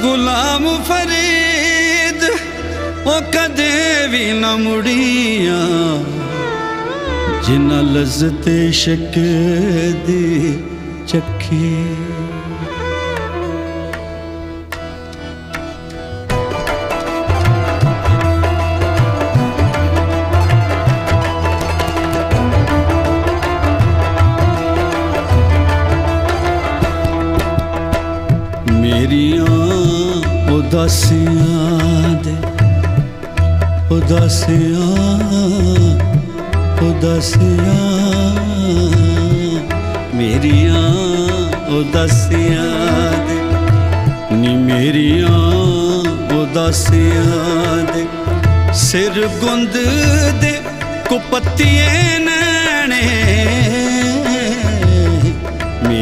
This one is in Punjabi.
ਗੁਲਾਮ ਫਰੀਦ ਉਹ ਕਦੇ ਵੀ ਨਾ ਮੁੜੀਆਂ। ਜਿਨ੍ਹਾਂ ਲਜ਼ਤ ਸ਼ਕ ਦੀ ਚੱਖੀ ਮੇਰੀਆਂ ਉਦਾਸੀਆਂ ਦੇ ਉਦਾਸੀਆਂ ਉਦਾਸੀਆਂ। ਮੇਰੀਆਂ ਉਦਾਸੀਆਂ ਦੇ ਨੀ ਮੇਰੀਆਂ ਉਦਾਸੀਆਂ ਦੇ। ਸਿਰ ਗੁੰਦ ਦੇ